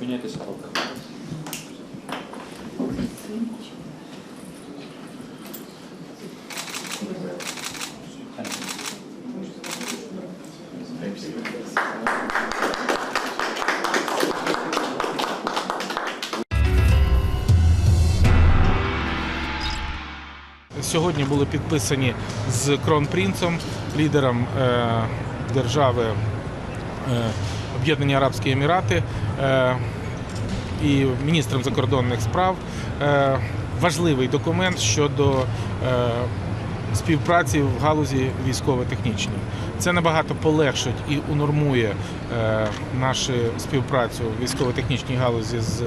Міняйтеся роками. Сьогодні були підписані з кронпринцем, лідером е, держави Об'єднані Арабські Емірати е, і міністром закордонних справ. Е, важливий документ щодо е, співпраці в галузі військово-технічній. Це набагато полегшить і унормує е, нашу співпрацю в військово-технічній галузі з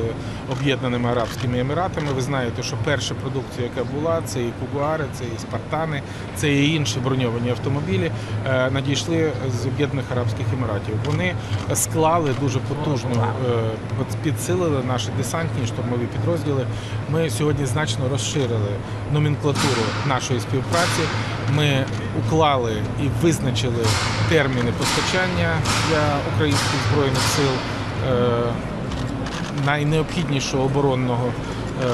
Об'єднаними Арабськими Еміратами. Ви знаєте, що перша продукція, яка була, це і Кугуари, це і Спартани, це і інші броньовані автомобілі, е, надійшли з Об'єднаних Арабських Еміратів. Вони склали дуже потужну, е, підсилили наші десантні штурмові підрозділи. Ми сьогодні значно розширили номенклатуру нашої співпраці. Ми уклали і визначили терміни постачання для українських збройних сил е, найнеобхіднішого оборонного е,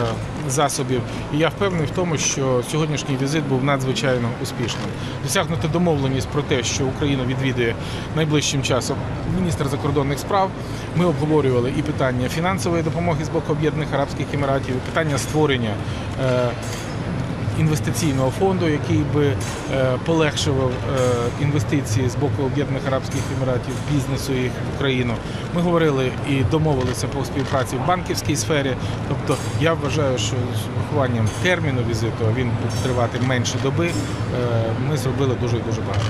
засобів. І я впевнений в тому, що сьогоднішній візит був надзвичайно успішним. Досягнути домовленість про те, що Україну відвідує найближчим часом міністр закордонних справ. Ми обговорювали і питання фінансової допомоги з боку Об'єднаних Арабських Еміратів, і питання створення. Е, інвестиційного фонду, який би полегшив полегшував е, інвестиції з боку Об'єднаних Арабських Еміратів, бізнесу їх в Україну. Ми говорили і домовилися по співпраці в банківській сфері. Тобто я вважаю, що з врахуванням терміну візиту він буде тривати менше доби. е, Ми зробили дуже дуже багато.